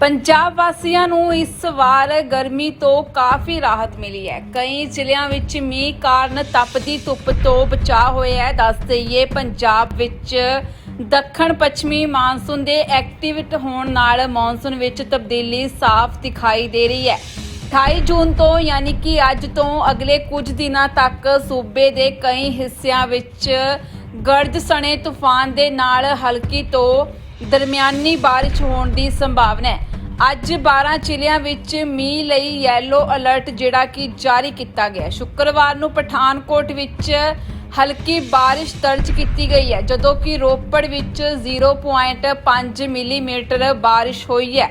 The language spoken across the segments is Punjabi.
ਪੰਜਾਬ ਵਾਸੀਆਂ ਨੂੰ ਇਸ ਵਾਰ ਗਰਮੀ ਤੋਂ ਕਾਫੀ ਰਾਹਤ ਮਿਲੀ ਹੈ। ਕਈ ਜ਼ਿਲ੍ਹਿਆਂ ਵਿੱਚ ਮੀਂਹ ਕਾਰਨ ਤਪਦੀ ਧੁੱਪ ਤੋਂ ਬਚਾਅ ਹੋਇਆ ਹੈ। ਦੱਸ ਦਈਏ, ਪੰਜਾਬ ਵਿੱਚ ਦੱਖਣ ਪੱਛਮੀ ਮਾਨਸੂਨ ਦੇ ਐਕਟਿਵਟ ਹੋਣ ਨਾਲ ਮੌਨਸੂਨ ਵਿੱਚ ਤਬਦੀਲੀ ਸਾਫ਼ ਦਿਖਾਈ ਦੇ ਰਹੀ ਹੈ। 28 ਜੂਨ ਤੋਂ ਯਾਨੀ ਕਿ ਅੱਜ ਤੋਂ ਅਗਲੇ ਕੁਝ ਦਿਨਾਂ ਤੱਕ ਸੂਬੇ ਦੇ ਕਈ ਹਿੱਸਿਆਂ ਵਿੱਚ ਗਰਜ ਸਣੇ ਤੂਫਾਨ ਦੇ ਨਾਲ ਹਲਕੀ ਤੋਂ ਦਰਮਿਆਨੀ ਬਾਰਿਸ਼ ਹੋਣ ਦੀ ਸੰਭਾਵਨਾ ਹੈ ਅੱਜ 12 ਜ਼ਿਲ੍ਹਿਆਂ ਵਿੱਚ ਮੀਂਹ ਲਈ ਯੈਲੋ ਅਲਰਟ ਜਿਹੜਾ ਕਿ ਜਾਰੀ ਕੀਤਾ ਗਿਆ ਹੈ। ਸ਼ੁੱਕਰਵਾਰ ਨੂੰ ਪਠਾਨਕੋਟ ਵਿੱਚ ਹਲਕੀ ਬਾਰਿਸ਼ ਦਰਜ ਕੀਤੀ ਗਈ ਹੈ, ਜਦੋਂ ਕਿ ਰੋਪੜ ਵਿੱਚ 0.5 ਮਿਲੀਮੀਟਰ ਬਾਰਿਸ਼ ਹੋਈ ਹੈ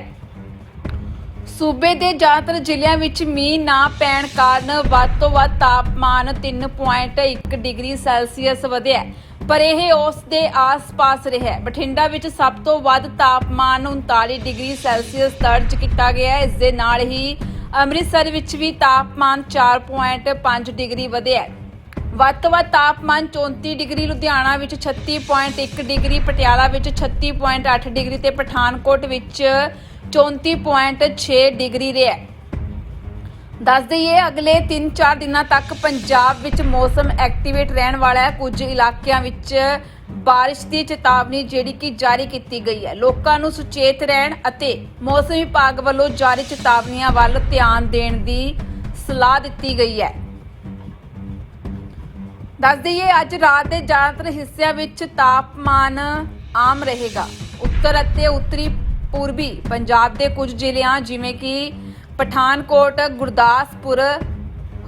ਸੂਬੇ ਦੇ ਜ਼ਿਆਦਾਤਰ ਜ਼ਿਲ੍ਹਿਆਂ ਵਿੱਚ ਮੀਂਹ ਨਾ ਪੈਣ ਕਾਰਨ ਵੱਧ ਤੋਂ ਵੱਧ ਤਾਪਮਾਨ 3.1 ਡਿਗਰੀ ਸੈਲਸੀਅਸ ਵਧਿਆ ਪਰ ਇਹ ਉਸ ਦੇ ਆਸ-ਪਾਸ ਰਿਹਾ ਹੈ। ਬਠਿੰਡਾ ਵਿੱਚ ਸਭ ਤੋਂ ਵੱਧ ਤਾਪਮਾਨ 39 ਡਿਗਰੀ ਸੈਲਸੀਅਸ ਦਰਜ ਕੀਤਾ ਗਿਆ ਇਸ ਦੇ ਨਾਲ ਹੀ ਅੰਮ੍ਰਿਤਸਰ ਵਿੱਚ ਵੀ ਤਾਪਮਾਨ 4.5 ਡਿਗਰੀ ਵਧਿਆ ਵੱਧ ਤੋਂ ਵੱਧ ਤਾਪਮਾਨ 34 ਡਿਗਰੀ, ਲੁਧਿਆਣਾ ਵਿੱਚ 36.1 ਡਿਗਰੀ, ਪਟਿਆਲਾ ਵਿੱਚ 36.8 ਡਿਗਰੀ ਤੇ ਪਠਾਨਕੋਟ ਵਿੱਚ 34.6 ਡਿਗਰੀ ਰਿਹਾ ਦੱਸ ਦਈਏ, ਅਗਲੇ 3-4 ਦਿਨਾਂ ਤੱਕ ਪੰਜਾਬ ਵਿੱਚ ਮੌਸਮ ਐਕਟੀਵੇਟ ਰਹਿਣ ਵਾਲਾ ਹੈ। ਕੁਝ ਇਲਾਕਿਆਂ ਵਿੱਚ ਬਾਰਿਸ਼ ਦੀ ਚੇਤਾਵਨੀ ਜਿਹੜੀ ਕਿ ਜਾਰੀ ਕੀਤੀ ਗਈ ਹੈ। ਲੋਕਾਂ ਨੂੰ ਸੁਚੇਤ ਰਹਿਣ ਅਤੇ ਮੌਸਮ ਵਿਭਾਗ ਵੱਲੋਂ ਜਾਰੀ ਚੇਤਾਵਨੀਆਂ ਵੱਲ ਧਿਆਨ ਦੇਣ ਦੀ ਸਲਾਹ ਦਿੱਤੀ ਗਈ ਹੈ। ਦੱਸ ਦਈਏ, ਅੱਜ ਰਾਤ ਦੇ ਜ਼ਿਆਦਾਤਰ ਹਿੱਸਿਆਂ ਵਿੱਚ ਤਾਪਮਾਨ ਆਮ ਰਹੇਗਾ। ਉੱਤਰ ਅਤੇ ਉੱਤਰੀ ਪੂਰਬੀ ਪੰਜਾਬ ਦੇ ਕੁਝ ਜ਼ਿਲ੍ਹਿਆਂ, ਜਿਵੇਂ ਕਿ ਪਠਾਨਕੋਟ, ਗੁਰਦਾਸਪੁਰ,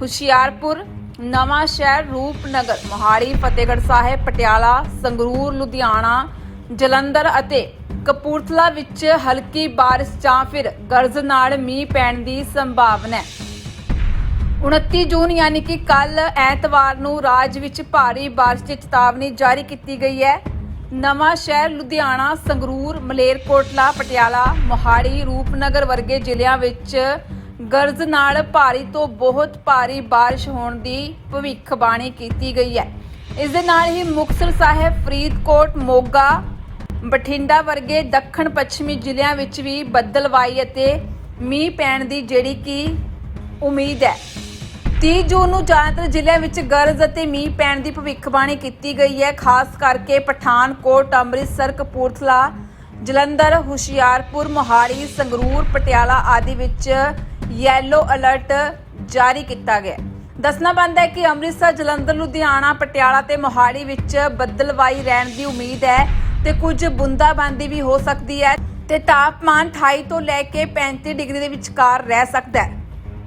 ਹੁਸ਼ਿਆਰਪੁਰ, ਨਵਾਂ ਸ਼ਹਿਰ ਰੂਪਨਗਰ, ਮੋਹਾਲੀ, ਫਤਿਹਗੜ੍ਹ ਸਾਹਿਬ, ਪਟਿਆਲਾ, ਸੰਗਰੂਰ, ਲੁਧਿਆਣਾ, ਜਲੰਧਰ ਅਤੇ ਕਪੂਰਥਲਾ ਵਿੱਚ ਹਲਕੀ ਬਾਰਿਸ਼ ਜਾਂ ਫਿਰ ਗਰਜ ਨਾਲ ਮੀਂਹ ਪੈਣ ਦੀ ਸੰਭਾਵਨਾ ਹੈ। 29 ਜੂਨ ਯਾਨੀ ਕਿ ਕੱਲ ਐਤਵਾਰ ਨੂੰ ਰਾਜ ਵਿੱਚ ਭਾਰੀ ਬਾਰਿਸ਼ ਦੀ ਚੇਤਾਵਨੀ ਜਾਰੀ ਕੀਤੀ ਗਈ ਹੈ। ਨਵਾਂ ਸ਼ਹਿਰ ਲੁਧਿਆਣਾ, ਸੰਗਰੂਰ, ਮਲੇਰਕੋਟਲਾ, ਪਟਿਆਲਾ, ਮੋਹਾਲੀ, ਰੂਪਨਗਰ ਵਰਗੇ ਜ਼ਿਲ੍ਹਿਆਂ ਵਿੱਚ ਗਰਜ ਨਾਲ ਭਾਰੀ ਤੋਂ ਬਹੁਤ ਭਾਰੀ ਬਾਰਿਸ਼ ਹੋਣ ਦੀ ਭਵਿੱਖਬਾਣੀ ਕੀਤੀ ਗਈ ਹੈ। ਇਸ ਦੇ ਨਾਲ ਹੀ ਮੁਕਤਸਰ ਸਾਹਿਬ, ਫਰੀਦਕੋਟ, ਮੋਗਾ, ਬਠਿੰਡਾ ਵਰਗੇ ਦੱਖਣ ਪੱਛਮੀ ਜ਼ਿਲ੍ਹਿਆਂ ਵਿੱਚ ਵੀ ਬੱਦਲਵਾਈ ਅਤੇ ਮੀਂਹ ਪੈਣ ਦੀ ਜਿਹੜੀ ਕਿ ਉਮੀਦ ਹੈ। 30 ਜੂਨ ਨੂੰ ਜ਼ਿਆਦਾਤਰ ਜ਼ਿਲ੍ਹਿਆਂ ਵਿੱਚ ਗਰਜ ਅਤੇ ਮੀਂਹ ਪੈਣ ਦੀ ਭਵਿੱਖਬਾਣੀ ਕੀਤੀ ਗਈ ਹੈ। ਖਾਸ ਕਰਕੇ ਪਠਾਨਕੋਟ, ਅੰਮ੍ਰਿਤਸਰ, ਕਪੂਰਥਲਾ, ਜਲੰਧਰ, ਹੁਸ਼ਿਆਰਪੁਰ, ਮੋਹਾਲੀ, ਸੰਗਰੂਰ, ਪਟਿਆਲਾ ਆਦਿ ਵਿੱਚ ਯੈਲੋ ਅਲਰਟ ਜਾਰੀ ਕੀਤਾ ਗਿਆ ਦੱਸਣਾ ਬਣਦਾ ਹੈ ਕਿ ਅੰਮ੍ਰਿਤਸਰ, ਜਲੰਧਰ, ਲੁਧਿਆਣਾ, ਪਟਿਆਲਾ ਤੇ ਮੋਹਾਲੀ ਵਿੱਚ ਬੱਦਲਵਾਈ ਰਹਿਣ ਦੀ ਉਮੀਦ ਹੈ ਤੇ ਕੁਝ ਬੂੰਦਾਬਾਂਦੀ ਵੀ ਹੋ ਸਕਦੀ ਹੈ ਤੇ ਤਾਪਮਾਨ 28 ਤੋਂ ਲੈ ਕੇ 35 ਡਿਗਰੀ ਦੇ ਵਿਚਕਾਰ ਰਹਿ ਸਕਦਾ ਹੈ।